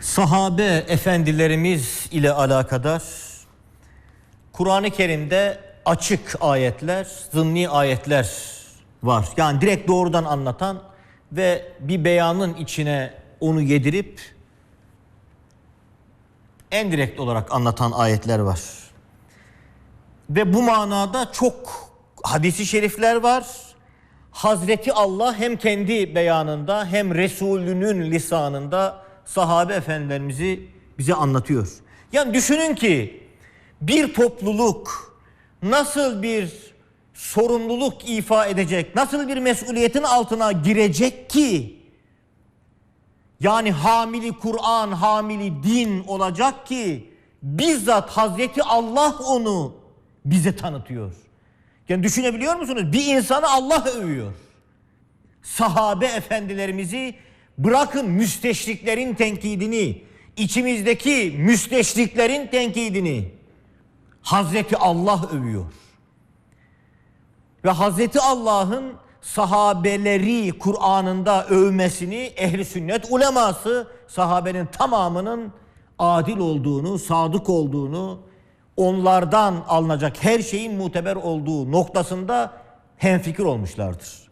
Sahabe efendilerimiz ile alakadar Kur'an-ı Kerim'de açık ayetler, zımni ayetler var. Yani direkt doğrudan anlatan ve bir beyanın içine onu yedirip en direkt olarak anlatan ayetler var. Ve bu manada çok hadisi şerifler var. Hazreti Allah hem kendi beyanında hem Resulünün lisanında sahabe efendilerimizi bize anlatıyor. Yani düşünün ki bir topluluk nasıl bir sorumluluk ifa edecek, nasıl bir mesuliyetin altına girecek ki yani hamili Kur'an, hamili din olacak ki bizzat Hazreti Allah onu bize tanıtıyor. Yani düşünebiliyor musunuz? Bir insanı Allah övüyor. Sahabe efendilerimizi bırakın müsteşriklerin tenkidini, içimizdeki müsteşriklerin tenkidini Hazreti Allah övüyor. Ve Hazreti Allah'ın sahabeleri Kur'an'ında övmesini ehli sünnet uleması sahabenin tamamının adil olduğunu, sadık olduğunu, onlardan alınacak her şeyin muteber olduğu noktasında hemfikir olmuşlardır.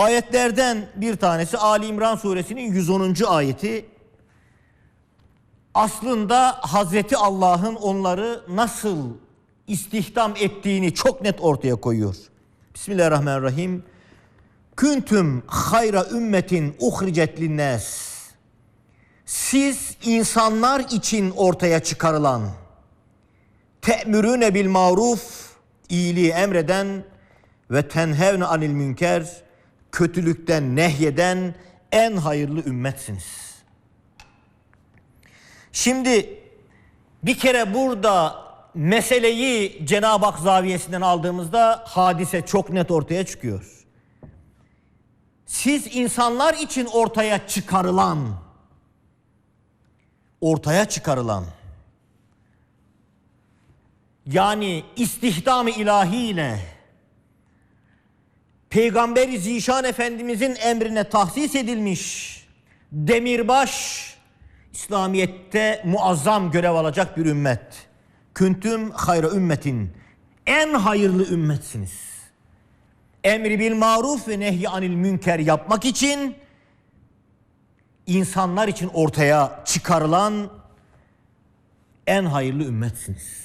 Ayetlerden bir tanesi Ali İmran suresinin 110. ayeti. Aslında Hazreti Allah'ın onları nasıl istihdam ettiğini çok net ortaya koyuyor. Bismillahirrahmanirrahim. Küntüm hayra ümmetin uhricet linnas. Siz insanlar için ortaya çıkarılan te'mürüne bil maruf iyiliği emreden ve tenhevne anil münker kötülükten nehyeden en hayırlı ümmetsiniz. Şimdi bir kere burada meseleyi Cenab-ı Hak zaviyesinden aldığımızda hadise çok net ortaya çıkıyor. Siz insanlar için ortaya çıkarılan ortaya çıkarılan yani istihdam-ı ilahiyle Peygamber-i Zişan Efendimizin emrine tahsis edilmiş demirbaş İslamiyet'te muazzam görev alacak bir ümmet. Küntüm hayra ümmetin. En hayırlı ümmetsiniz. Emri bil maruf ve nehy anil münker yapmak için insanlar için ortaya çıkarılan en hayırlı ümmetsiniz.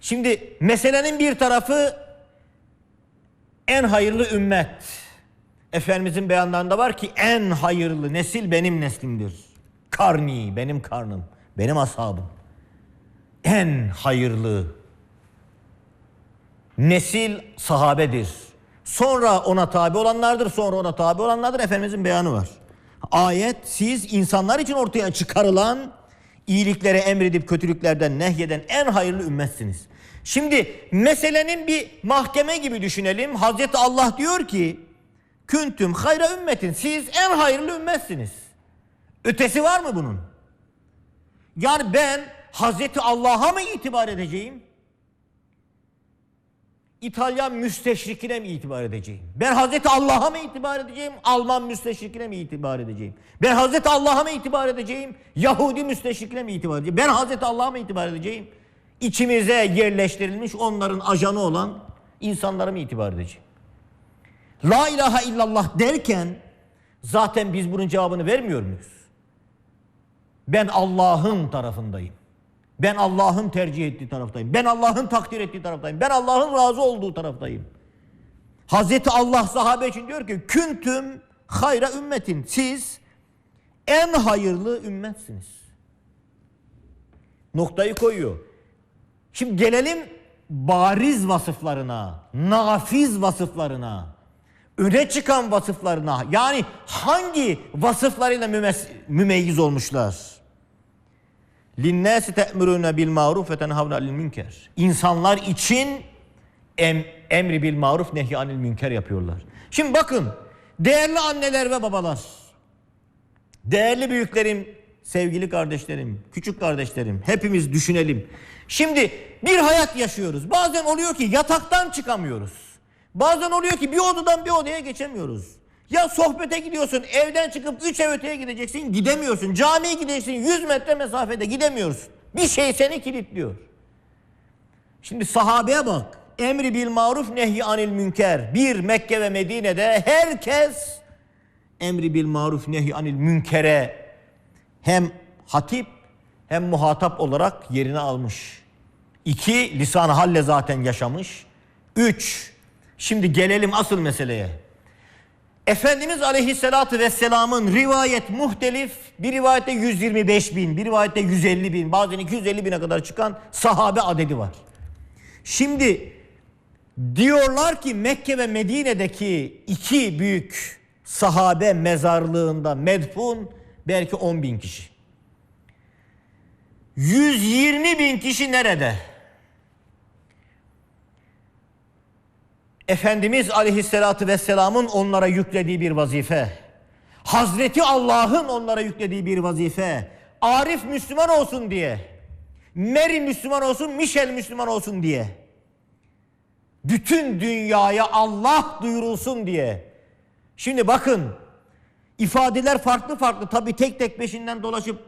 Şimdi meselenin bir tarafı en hayırlı ümmet. Efendimizin beyanlarında var ki en hayırlı nesil benim neslimdir. Karni benim karnım, benim ashabım. En hayırlı nesil sahabedir. Sonra ona tabi olanlardır, sonra ona tabi olanlardır. Efendimizin beyanı var. Ayet siz insanlar için ortaya çıkarılan iyiliklere emredip kötülüklerden nehyeden en hayırlı ümmetsiniz. Şimdi meselenin bir mahkeme gibi düşünelim. Hazreti Allah diyor ki küntüm hayra ümmetin siz en hayırlı ümmetsiniz. Ötesi var mı bunun? Yani ben Hazreti Allah'a mı itibar edeceğim? İtalyan müsteşrikine mi itibar edeceğim? Ben Hazreti Allah'a mı itibar edeceğim? Alman müsteşrikine mi itibar edeceğim? Ben Hazreti Allah'a mı itibar edeceğim? Yahudi müsteşrikine mi itibar edeceğim? Ben Hazreti Allah'a mı itibar edeceğim? İçimize yerleştirilmiş onların ajanı olan insanlara mı itibar edeceğim? La ilahe illallah derken zaten biz bunun cevabını vermiyor muyuz? Ben Allah'ın tarafındayım. Ben Allah'ın tercih ettiği taraftayım. Ben Allah'ın takdir ettiği taraftayım. Ben Allah'ın razı olduğu taraftayım. Hazreti Allah sahabe için diyor ki küntüm hayra ümmetin. Siz en hayırlı ümmetsiniz. Noktayı koyuyor. Şimdi gelelim bariz vasıflarına, nafiz vasıflarına, öne çıkan vasıflarına. Yani hangi vasıflarıyla mümeyyiz olmuşlar? Linnâsi te'mürûne bil maruf ve tenhavne anil münker. İnsanlar için em, emri bil maruf nehy anil münker yapıyorlar. Şimdi bakın değerli anneler ve babalar, değerli büyüklerim, sevgili kardeşlerim, küçük kardeşlerim hepimiz düşünelim. Şimdi bir hayat yaşıyoruz. Bazen oluyor ki yataktan çıkamıyoruz. Bazen oluyor ki bir odadan bir odaya geçemiyoruz. Ya sohbete gidiyorsun, evden çıkıp üç ev öteye gideceksin, gidemiyorsun. Camiye gideceksin, 100 metre mesafede gidemiyorsun. Bir şey seni kilitliyor. Şimdi sahabeye bak. Emri bil maruf nehy anil münker. Bir Mekke ve Medine'de herkes emri bil maruf nehy anil münkere hem hatip hem muhatap olarak yerini almış. İki, lisan halle zaten yaşamış. Üç, şimdi gelelim asıl meseleye. Efendimiz Aleyhisselatü Vesselam'ın rivayet muhtelif, bir rivayette 125 bin, bir rivayette 150 bin, bazen 250 bine kadar çıkan sahabe adedi var. Şimdi diyorlar ki Mekke ve Medine'deki iki büyük sahabe mezarlığında medfun belki 10 bin kişi. 120 bin kişi nerede? Efendimiz Aleyhisselatü Vesselam'ın onlara yüklediği bir vazife. Hazreti Allah'ın onlara yüklediği bir vazife. Arif Müslüman olsun diye. Mary Müslüman olsun, Michel Müslüman olsun diye. Bütün dünyaya Allah duyurulsun diye. Şimdi bakın ifadeler farklı farklı. Tabi tek tek peşinden dolaşıp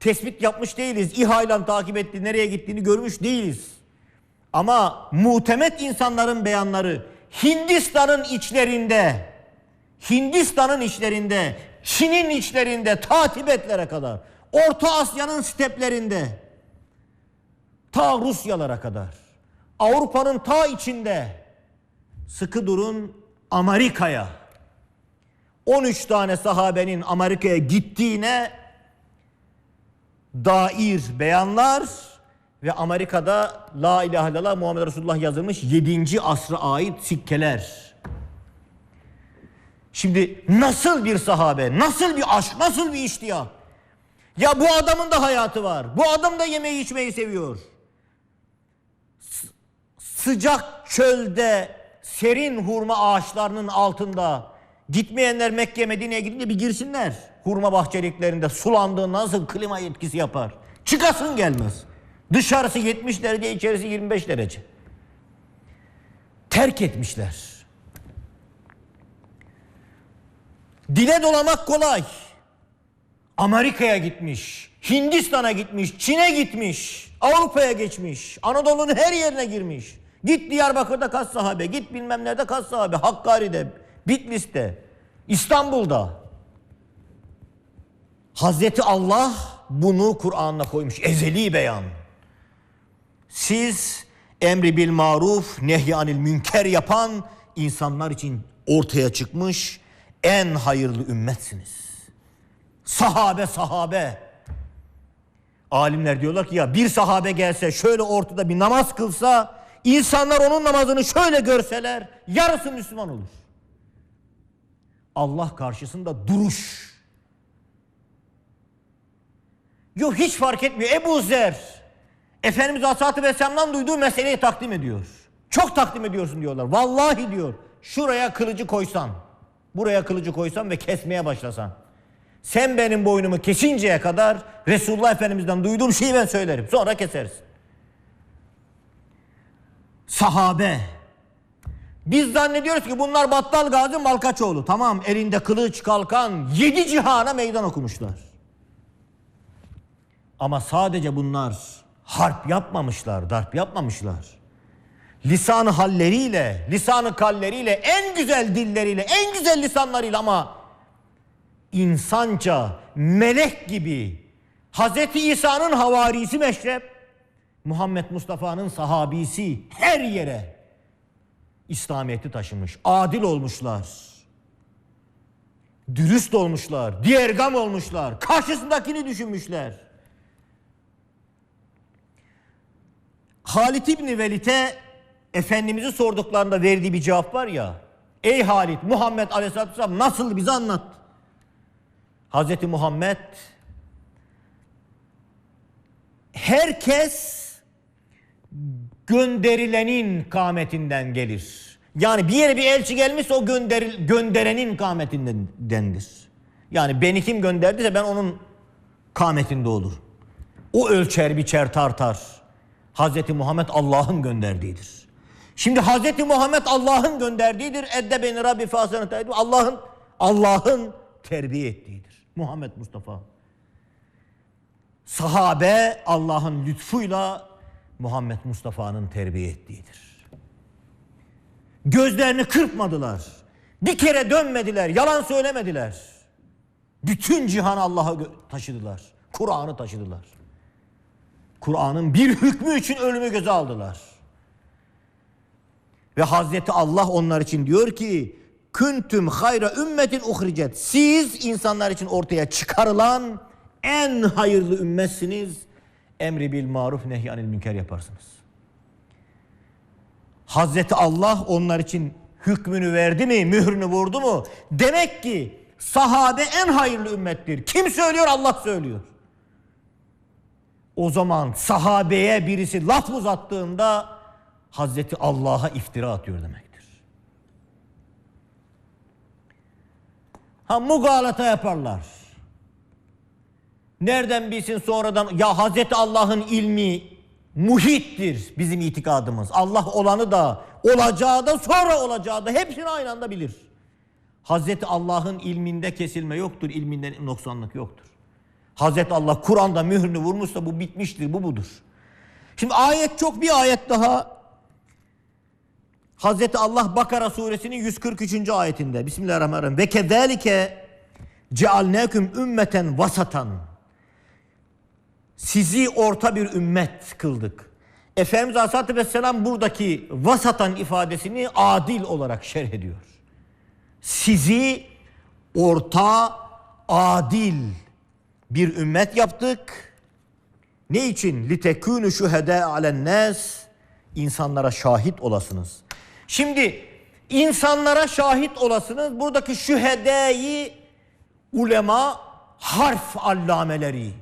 tespit yapmış değiliz. İHA'yla takip etti, nereye gittiğini görmüş değiliz. Ama muhtemet insanların beyanları Hindistan'ın içlerinde, Hindistan'ın içlerinde, Çin'in içlerinde, ta Tibetlere kadar, Orta Asya'nın steplerinde, ta Rusyalara kadar, Avrupa'nın ta içinde, sıkı durun Amerika'ya, 13 tane sahabenin Amerika'ya gittiğine dair beyanlar ve Amerika'da La ilahe illallah Muhammed Resulullah yazılmış 7. asra ait sikkeler. Şimdi nasıl bir sahabe, nasıl bir aşk, nasıl bir iştiyak? Ya bu adamın da hayatı var. Bu adam da yemeği içmeyi seviyor. S- sıcak çölde serin hurma ağaçlarının altında gitmeyenler Mekke Medine'ye gidince bir girsinler. Hurma bahçeliklerinde sulandığı nasıl klima etkisi yapar? Çıkasın gelmez. Dışarısı 70 derece, içerisi 25 derece. Terk etmişler. Dile dolamak kolay. Amerika'ya gitmiş, Hindistan'a gitmiş, Çin'e gitmiş, Avrupa'ya geçmiş, Anadolu'nun her yerine girmiş. Git Diyarbakır'da kaç sahabe, git bilmem nerede kaç sahabe, Hakkari'de, Bitlis'te, İstanbul'da. Hazreti Allah bunu Kur'an'la koymuş, ezeli beyan. Siz emri bil maruf, nehyanil münker yapan insanlar için ortaya çıkmış en hayırlı ümmetsiniz. Sahabe sahabe. Alimler diyorlar ki ya bir sahabe gelse şöyle ortada bir namaz kılsa insanlar onun namazını şöyle görseler yarısı Müslüman olur. Allah karşısında duruş. Yok hiç fark etmiyor. Ebu Zer Efendimiz Aleyhisselatü Vesselam'dan duyduğu meseleyi takdim ediyor. Çok takdim ediyorsun diyorlar. Vallahi diyor şuraya kılıcı koysan, buraya kılıcı koysan ve kesmeye başlasan. Sen benim boynumu kesinceye kadar Resulullah Efendimiz'den duyduğum şeyi ben söylerim. Sonra keseriz. Sahabe. Biz zannediyoruz ki bunlar Battal Gazi Malkaçoğlu. Tamam elinde kılıç kalkan yedi cihana meydan okumuşlar. Ama sadece bunlar harp yapmamışlar, darp yapmamışlar. Lisanı halleriyle, lisanı kalleriyle, en güzel dilleriyle, en güzel lisanlarıyla ama insanca, melek gibi Hazreti İsa'nın havarisi meşrep, Muhammed Mustafa'nın sahabisi her yere İslamiyet'i taşımış, adil olmuşlar. Dürüst olmuşlar, diğergam olmuşlar, karşısındakini düşünmüşler. Halit İbni Velid'e Efendimiz'i sorduklarında verdiği bir cevap var ya. Ey Halit Muhammed Aleyhisselatü Vesselam nasıl bize anlat. Hazreti Muhammed herkes gönderilenin kâmetinden gelir. Yani bir yere bir elçi gelmişse o gönderil, gönderenin kâmetindendir. Yani beni kim gönderdiyse ben onun kâmetinde olur. O ölçer biçer tartar. Hazreti Muhammed Allah'ın gönderdiğidir. Şimdi Hz. Muhammed Allah'ın gönderdiğidir. Edde beni Rabbi fasını Allah'ın Allah'ın terbiye ettiğidir. Muhammed Mustafa. Sahabe Allah'ın lütfuyla Muhammed Mustafa'nın terbiye ettiğidir. Gözlerini kırpmadılar. Bir kere dönmediler, yalan söylemediler. Bütün cihan Allah'a taşıdılar. Kur'an'ı taşıdılar. Kur'an'ın bir hükmü için ölümü göze aldılar. Ve Hazreti Allah onlar için diyor ki küntüm hayra ümmetin uhricet. Siz insanlar için ortaya çıkarılan en hayırlı ümmetsiniz. Emri bil maruf nehyanil münker yaparsınız. Hazreti Allah onlar için hükmünü verdi mi, mührünü vurdu mu? Demek ki sahabe en hayırlı ümmettir. Kim söylüyor? Allah söylüyor. O zaman sahabeye birisi laf uzattığında Hazreti Allah'a iftira atıyor demektir. Ha mugalata yaparlar. Nereden bilsin sonradan ya Hazreti Allah'ın ilmi muhittir bizim itikadımız. Allah olanı da olacağı da sonra olacağı da hepsini aynı anda bilir. Hazreti Allah'ın ilminde kesilme yoktur, ilminden noksanlık yoktur. Hazreti Allah Kur'an'da mührünü vurmuşsa bu bitmiştir, bu budur. Şimdi ayet çok bir ayet daha. Hazreti Allah Bakara suresinin 143. ayetinde. Bismillahirrahmanirrahim. Ve kezalike cealneküm ümmeten vasatan. Sizi orta bir ümmet kıldık. Efendimiz Aleyhisselatü Vesselam buradaki vasatan ifadesini adil olarak şerh ediyor. Sizi orta, adil bir ümmet yaptık. Ne için? Litekûnü şühedâ alennâs. İnsanlara şahit olasınız. Şimdi insanlara şahit olasınız. Buradaki şühedâyı ulema harf allameleri,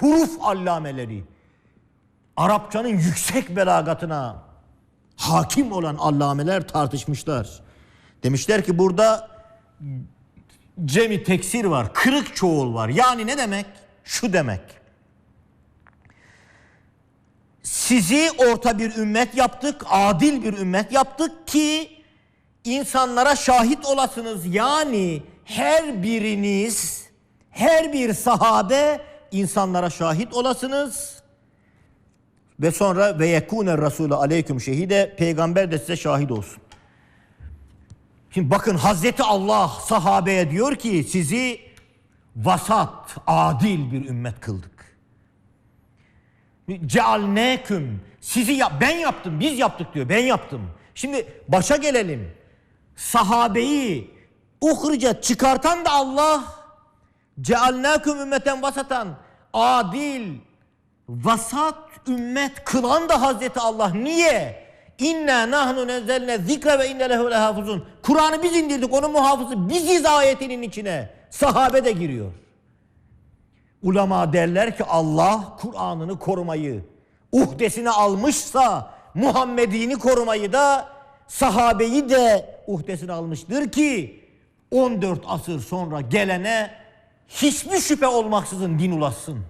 huruf allameleri, Arapçanın yüksek belagatına hakim olan allameler tartışmışlar. Demişler ki burada cemi teksir var, kırık çoğul var. Yani ne demek? Şu demek. Sizi orta bir ümmet yaptık, adil bir ümmet yaptık ki insanlara şahit olasınız. Yani her biriniz, her bir sahabe insanlara şahit olasınız. Ve sonra ve yekûne Resulü aleyküm şehide peygamber de size şahit olsun. Şimdi bakın Hazreti Allah sahabeye diyor ki sizi vasat, adil bir ümmet kıldık. Cealneküm sizi yap ben yaptım biz yaptık diyor ben yaptım. Şimdi başa gelelim. Sahabeyi uhrice çıkartan da Allah cealneküm ümmeten vasatan adil vasat ümmet kılan da Hazreti Allah. Niye? İnna nahnu nezzelne zikre ve inne lehu lehafuzun. Kur'an'ı biz indirdik. Onun muhafızı biziz ayetinin içine. Sahabe de giriyor. Ulema derler ki Allah Kur'an'ını korumayı uhdesine almışsa Muhammed'ini korumayı da sahabeyi de uhdesine almıştır ki 14 asır sonra gelene hiçbir şüphe olmaksızın din ulaşsın.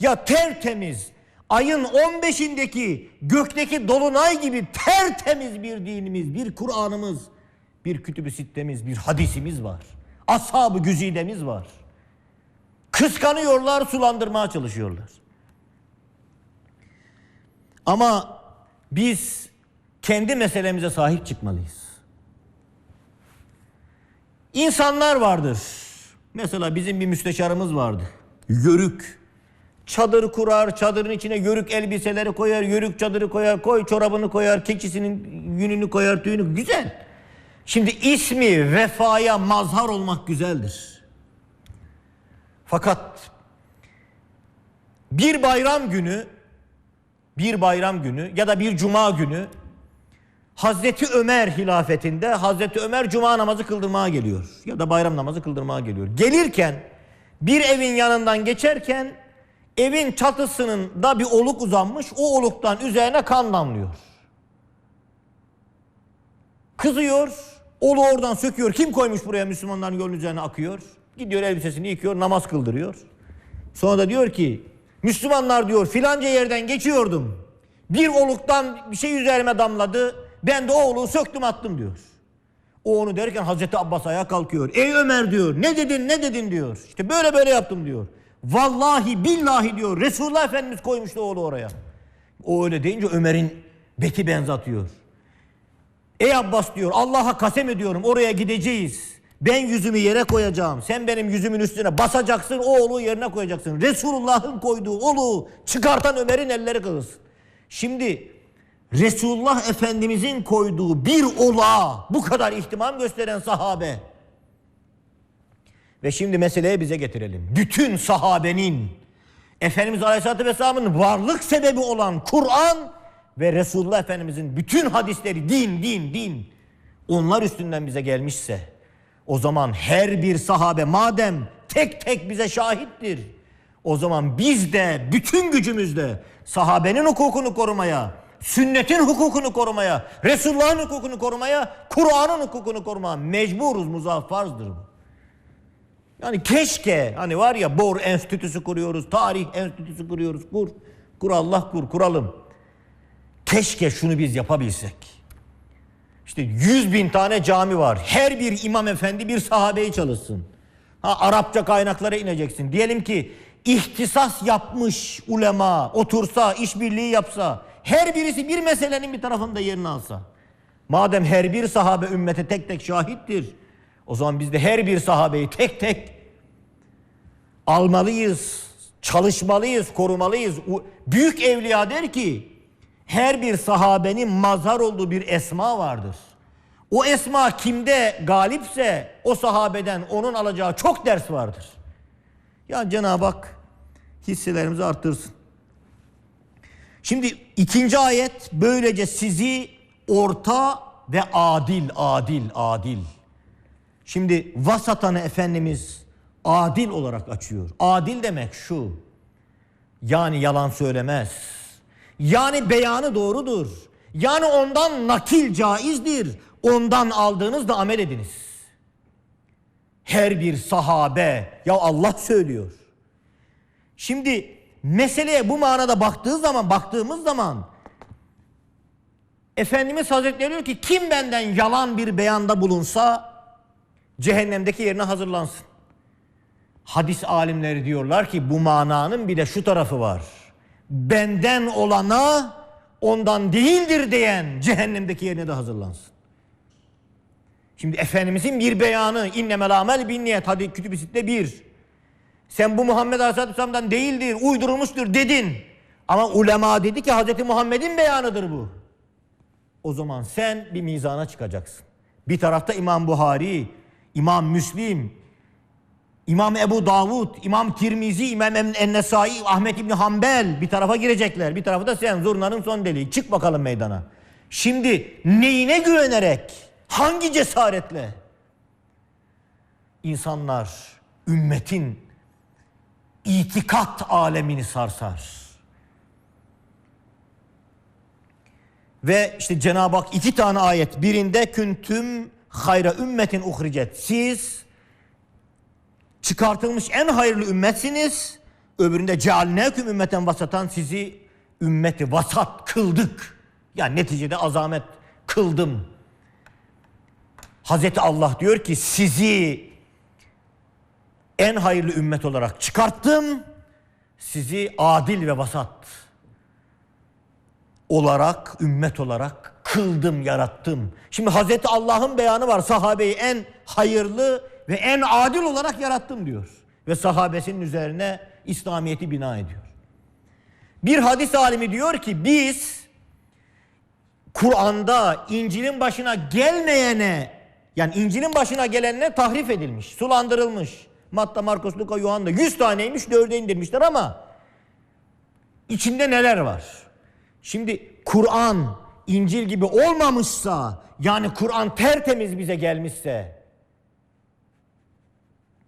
Ya tertemiz ayın 15'indeki gökteki dolunay gibi tertemiz bir dinimiz, bir Kur'an'ımız, bir kütüb-i sittemiz, bir hadisimiz var. Ashab-ı güzidemiz var. Kıskanıyorlar, sulandırmaya çalışıyorlar. Ama biz kendi meselemize sahip çıkmalıyız. İnsanlar vardır. Mesela bizim bir müsteşarımız vardı. Yörük. Çadır kurar, çadırın içine yörük elbiseleri koyar, yörük çadırı koyar, koy çorabını koyar, keçisinin yününü koyar, tüyünü. Güzel. Şimdi ismi vefaya mazhar olmak güzeldir. Fakat bir bayram günü, bir bayram günü ya da bir cuma günü Hazreti Ömer hilafetinde Hazreti Ömer cuma namazı kıldırmaya geliyor. Ya da bayram namazı kıldırmaya geliyor. Gelirken bir evin yanından geçerken evin çatısının da bir oluk uzanmış. O oluktan üzerine kan damlıyor. Kızıyor. Olu oradan söküyor. Kim koymuş buraya Müslümanların yolun üzerine akıyor. Gidiyor elbisesini yıkıyor, namaz kıldırıyor. Sonra da diyor ki Müslümanlar diyor filanca yerden geçiyordum. Bir oluktan bir şey üzerime damladı. Ben de o oluğu söktüm attım diyor. O onu derken Hazreti Abbas ayağa kalkıyor. Ey Ömer diyor. Ne dedin ne dedin diyor. İşte böyle böyle yaptım diyor. Vallahi billahi diyor. Resulullah Efendimiz koymuştu oğlu oraya. O öyle deyince Ömer'in beti benzatıyor. Ey Abbas diyor Allah'a kasem ediyorum oraya gideceğiz. Ben yüzümü yere koyacağım. Sen benim yüzümün üstüne basacaksın. O oluğu yerine koyacaksın. Resulullah'ın koyduğu oluğu çıkartan Ömer'in elleri kırılsın. Şimdi Resulullah Efendimizin koyduğu bir olağa bu kadar ihtimam gösteren sahabe. Ve şimdi meseleye bize getirelim. Bütün sahabenin Efendimiz Aleyhisselatü Vesselam'ın varlık sebebi olan Kur'an ve Resulullah Efendimizin bütün hadisleri din din din onlar üstünden bize gelmişse o zaman her bir sahabe madem tek tek bize şahittir o zaman biz de bütün gücümüzle sahabenin hukukunu korumaya, sünnetin hukukunu korumaya, Resulullah'ın hukukunu korumaya, Kur'an'ın hukukunu korumaya mecburuz, muzaffarzdır bu. Yani keşke hani var ya Bor Enstitüsü kuruyoruz, Tarih Enstitüsü kuruyoruz. Kur, kur Allah kur, kuralım. Keşke şunu biz yapabilsek. İşte yüz bin tane cami var. Her bir imam efendi bir sahabeyi çalışsın. Ha Arapça kaynaklara ineceksin. Diyelim ki ihtisas yapmış ulema otursa, işbirliği yapsa, her birisi bir meselenin bir tarafında yerini alsa. Madem her bir sahabe ümmete tek tek şahittir. O zaman biz de her bir sahabeyi tek tek almalıyız, çalışmalıyız, korumalıyız. Büyük evliya der ki her bir sahabenin mazhar olduğu bir esma vardır. O esma kimde galipse o sahabeden onun alacağı çok ders vardır. Ya Cenab-ı Hak hisselerimizi arttırsın. Şimdi ikinci ayet böylece sizi orta ve adil, adil, adil. Şimdi vasatanı Efendimiz adil olarak açıyor. Adil demek şu. Yani yalan söylemez. Yani beyanı doğrudur. Yani ondan nakil caizdir. Ondan aldığınızda amel ediniz. Her bir sahabe ya Allah söylüyor. Şimdi meseleye bu manada baktığı zaman baktığımız zaman Efendimiz Hazretleri diyor ki kim benden yalan bir beyanda bulunsa cehennemdeki yerine hazırlansın. Hadis alimleri diyorlar ki bu mananın bir de şu tarafı var. Benden olana ondan değildir diyen cehennemdeki yerine de hazırlansın. Şimdi Efendimizin bir beyanı innemel amel bin hadi kütüb-i sitte bir. Sen bu Muhammed Aleyhisselatü Vesselam'dan değildir, uydurulmuştur dedin. Ama ulema dedi ki Hz. Muhammed'in beyanıdır bu. O zaman sen bir mizana çıkacaksın. Bir tarafta İmam Buhari, İmam Müslim, İmam Ebu Davud, İmam Tirmizi, İmam En-Nesai, Ahmet İbni Hanbel bir tarafa girecekler. Bir tarafta sen zurnanın son deliği. Çık bakalım meydana. Şimdi neyine güvenerek, hangi cesaretle insanlar ümmetin itikat alemini sarsar? Ve işte Cenab-ı Hak iki tane ayet. Birinde küntüm hayra ümmetin uhricet. Siz çıkartılmış en hayırlı ümmetsiniz. Öbüründe cealneküm ümmeten vasatan sizi ümmeti vasat kıldık. Yani neticede azamet kıldım. Hazreti Allah diyor ki sizi en hayırlı ümmet olarak çıkarttım. Sizi adil ve vasat olarak, ümmet olarak kıldım, yarattım. Şimdi Hazreti Allah'ın beyanı var. Sahabeyi en hayırlı ve en adil olarak yarattım diyor. Ve sahabesinin üzerine İslamiyet'i bina ediyor. Bir hadis alimi diyor ki biz Kur'an'da İncil'in başına gelmeyene yani İncil'in başına gelenine tahrif edilmiş, sulandırılmış. Matta, Markus, Luka, Yuhanna 100 taneymiş, 4'e indirmişler ama içinde neler var? Şimdi Kur'an İncil gibi olmamışsa yani Kur'an tertemiz bize gelmişse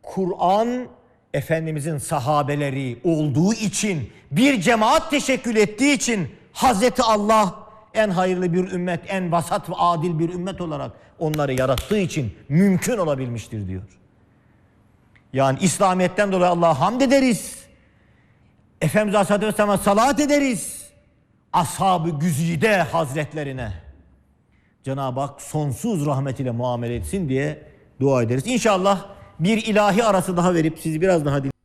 Kur'an Efendimizin sahabeleri olduğu için bir cemaat teşekkül ettiği için Hazreti Allah en hayırlı bir ümmet, en vasat ve adil bir ümmet olarak onları yarattığı için mümkün olabilmiştir diyor. Yani İslamiyet'ten dolayı Allah'a hamd ederiz. Efendimiz Aleyhisselatü Vesselam'a salat ederiz. Ashab-ı Güzide Hazretlerine Cenab-ı Hak sonsuz rahmetiyle muamele etsin diye dua ederiz. İnşallah bir ilahi arası daha verip sizi biraz daha